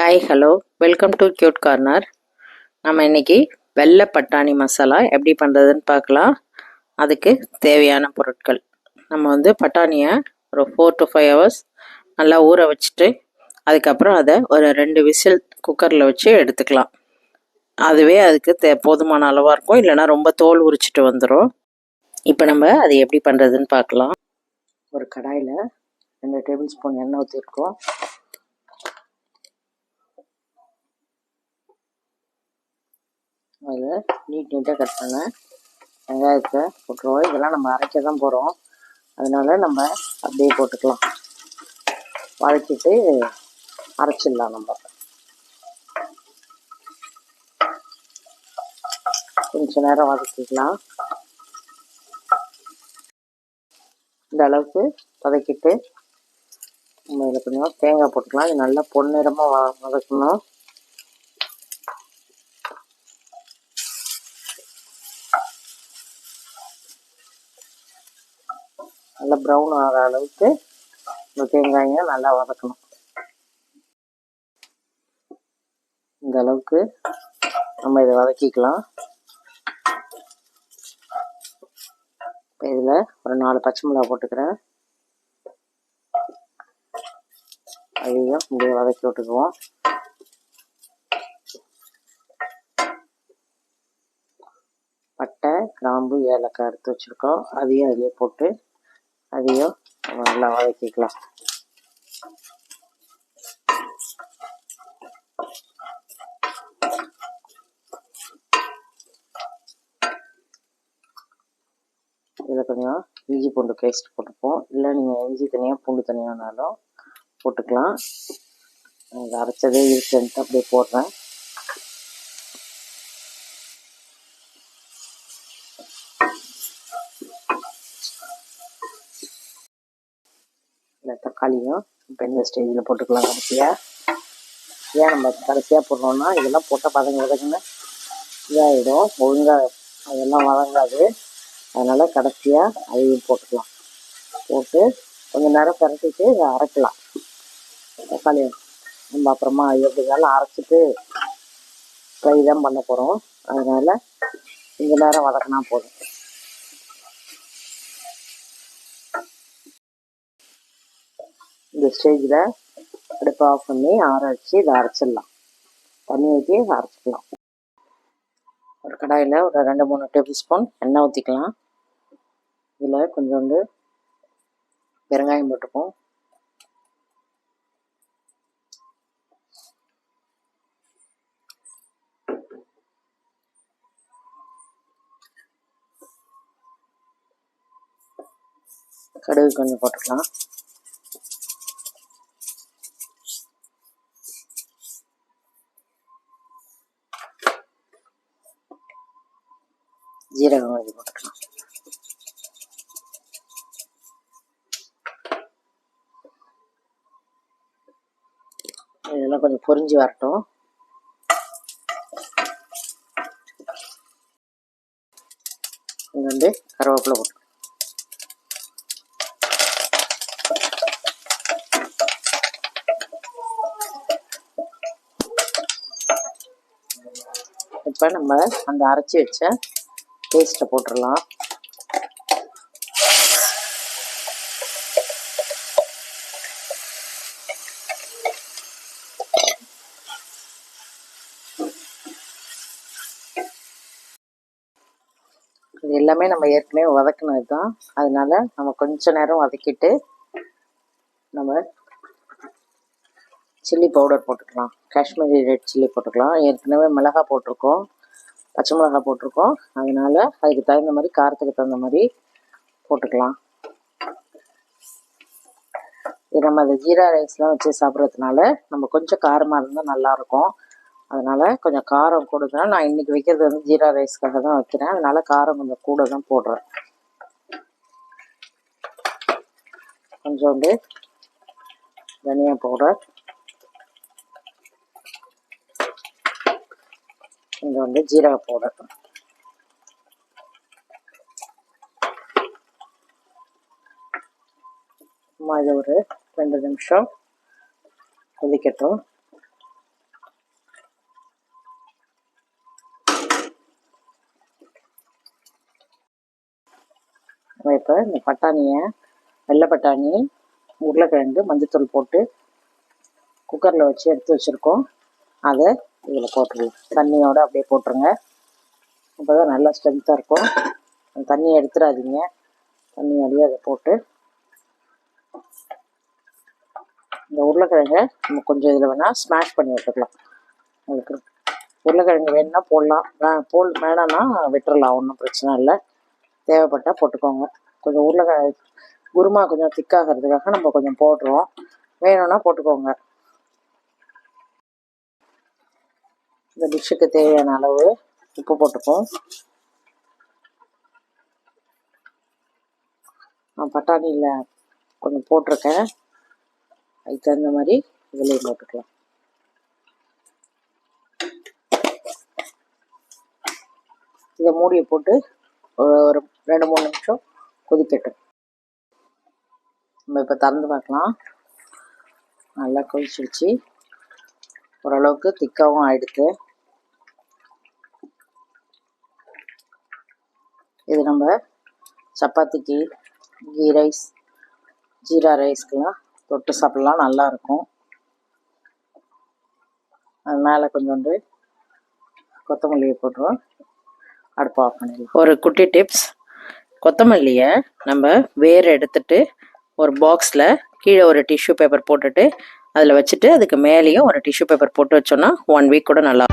Hi hello welcome to cute corner நம்ம இன்றைக்கி வெள்ளை பட்டாணி மசாலா எப்படி பண்ணுறதுன்னு பார்க்கலாம். அதுக்கு தேவையான பொருட்கள். நம்ம வந்து பட்டாணியை ஒரு ஃபோர் டு ஃபைவ் ஹவர்ஸ் நல்லா ஊற வச்சுட்டு அதுக்கப்புறம் அதை ஒரு ரெண்டு விசில் குக்கரில் வச்சு எடுத்துக்கலாம். அதுவே அதுக்கு தே போதுமான அளவாக இருக்கும். இல்லைனா ரொம்ப தோல் உரிச்சிட்டு வந்துடும் இப்போ நம்ம அதை எப்படி பண்ணுறதுன்னு பார்க்கலாம். ஒரு கடாயில் ரெண்டு டேபிள் ஸ்பூன் எண்ணெய் ஊற்றிருக்கோம் நீட் நீட்டாக கட் பண்ண. வெங்காயத்தை போட்டுருவோம். இதெல்லாம் நம்ம அரைக்க தான் போகிறோம் அதனால நம்ம அப்படியே போட்டுக்கலாம். வதக்கிட்டு அரைச்சிடலாம் நம்ம. கொஞ்ச நேரம் வதக்கிக்கலாம். இந்த அளவுக்கு வதக்கிட்டு நம்ம இதில் கொஞ்சம் தேங்காய் போட்டுக்கலாம். இது நல்லா பொன்னிறமாக வ வதக்கணும் நல்லா ப்ரௌன் ஆகிற அளவுக்கு இந்த தேங்காயை நல்லா வதக்கணும். இந்த அளவுக்கு நம்ம இதை வதக்கிக்கலாம். இப்போ இதில் ஒரு நாலு பச்சை மிளகா போட்டுக்கிறேன். அதையும் இப்படியே வதக்கி விட்டுக்குவோம். பட்டை கிராம்பு ஏலக்காய் எடுத்து வச்சுருக்கோம். அதையும் அதிலே போட்டு அதையும் நல்லா வதக்கிக்கலாம் இதில் கொஞ்சம் இஞ்சி பூண்டு பேஸ்ட் போட்டுப்போம். இல்லை நீங்கள் இஞ்சி தனியாக பூண்டு தனியானாலும் போட்டுக்கலாம். அரைச்சதே இருக்குன்ட்டு அப்படியே போடுறேன் இந்த தக்காளியும் இப்போ இந்த ஸ்டேஜில் போட்டுக்கலாம் கடைசியாக ஏன் நம்ம கடைசியாக போடுறோம்னா இதெல்லாம் போட்டால் பதங்க வதங்குன்னு இதாகிடும் ஒழுங்காக அதெல்லாம் வதங்காது. அதனால் கடைசியாக அதையும் போட்டுக்கலாம். போட்டு கொஞ்சம் நேரம் பரட்டிட்டு இதை அரைக்கலாம். தக்காளி நம்ம அப்புறமா எப்படினாலும் அரைச்சிட்டு ஃப்ரை தான் பண்ண போகிறோம் அதனால் கொஞ்சம் நேரம் வதக்கினா போதும். இந்த ஸ்டேஜில் அடுப்பை ஆஃப் பண்ணி ஆற வச்சு இதை அரைச்சிடலாம். தண்ணி ஊற்றி அரைச்சிக்கலாம். ஒரு கடாயில் ஒரு ரெண்டு மூணு டேபிள் ஸ்பூன் எண்ணெய் ஊற்றிக்கலாம் இதில் கொஞ்சோண்டு பெருங்காயம் போட்டுப்போம். கடுகு கொஞ்சம் போட்டுக்கலாம். ஜீரகம் கொஞ்சம் போட்டுக்கலாம். இதெல்லாம் கொஞ்சம் புரிஞ்சு வரட்டும். இங்கே வந்து கருவேப்பிலை போட்டு. இப்போ நம்ம அந்த அரைச்சி வச்ச பேஸ்ட்டை போட்டுடலாம். இது எல்லாமே நம்ம ஏற்கனவே வதக்கினது தான் அதனால நம்ம கொஞ்ச நேரம் வதக்கிட்டு நம்ம சில்லி பவுடர் போட்டுக்கலாம். காஷ்மீரி ரெட் சில்லி போட்டுக்கலாம். ஏற்கனவே மிளகா போட்டிருக்கோம். பச்சை மிளகாய் போட்டிருக்கோம். அதனால் அதுக்கு தகுந்த மாதிரி காரத்துக்கு தகுந்த மாதிரி போட்டுக்கலாம். இது நம்ம அந்த ஜீரா ரைஸ்லாம் வச்சு சாப்பிட்றதுனால நம்ம கொஞ்சம் காரமாக இருந்தால் நல்லாயிருக்கும். அதனால் கொஞ்சம் காரம் கூடுதுனா நான் இன்றைக்கி வைக்கிறது வந்து ஜீரா ரைஸ்க்காக தான் வைக்கிறேன். அதனால் காரம் கொஞ்சம் கூட தான் போடுறேன். கொஞ்சோண்டு தனியா பவுடர். இங்கே வந்து ஜீரக பவுடர். சும்மா இது ஒரு ரெண்டு நிமிஷம் கொதிக்கட்டும். இப்போ இந்த பட்டாணியை வெள்ளை பட்டாணி உருளைக்கிழங்கு மஞ்சத்தூள் போட்டு குக்கரில் வச்சு எடுத்து வச்சுருக்கோம். அதை இதில் போட்டுருங்க. தண்ணியோடு அப்படியே போட்டுருங்க. அப்போ தான் நல்லா ஸ்ட்ரென்த்தாக இருக்கும். தண்ணியை எடுத்துடாதீங்க. தண்ணியோடையே அதை போட்டு. இந்த உருளைக்கிழங்கை நம்ம கொஞ்சம் இதில் வேணால் ஸ்மாஷ் பண்ணி விட்டுக்கலாம். உங்களுக்கு உருளைக்கிழங்கு வேணும்னா போடலாம். போல் வேணான்னா விட்டுறலாம். ஒன்றும் பிரச்சனை இல்லை. தேவைப்பட்டால் போட்டுக்கோங்க. கொஞ்சம் உருளைக்கிழங்கு குருமா கொஞ்சம் திக்காகிறதுக்காக நம்ம கொஞ்சம் போடுறோம் வேணும்னா போட்டுக்கோங்க. இந்த டிஷ்ஷுக்கு தேவையான அளவு உப்பு போட்டுப்போம். நான் பட்டாணியில் கொஞ்சம் போட்டிருக்கேன். அதுக்கு தகுந்த மாதிரி இதுலேயும் போட்டுக்கலாம். இதை மூடியை போட்டு ஒரு ஒரு ரெண்டு மூணு நிமிஷம் கொதிக்கட்டும். நம்ம இப்போ திறந்து பார்க்கலாம். நல்லா கொதிச்சிடுச்சு ஓரளவுக்கு திக்காகவும் ஆயிடுத்து இது நம்ம சப்பாத்திக்கு கீ ரைஸ் ஜீரா ரைஸ்க்கெலாம் தொட்டு சாப்பிட்லாம் நல்லா இருக்கும். அது மேலே கொஞ்சோண்டு கொத்தமல்லியை போட்டுருவோம். அடுப்பு ஆஃப் பண்ணிடலாம். ஒரு குட்டி டிப்ஸ் கொத்தமல்லியை நம்ம வேர் எடுத்துட்டு ஒரு பாக்ஸில் கீழே ஒரு டிஷ்யூ பேப்பர் போட்டுட்டு அதில் வச்சுட்டு அதுக்கு மேலேயும் ஒரு டிஷ்யூ பேப்பர் போட்டு வச்சோன்னா ஒன் வீக் கூட நல்லா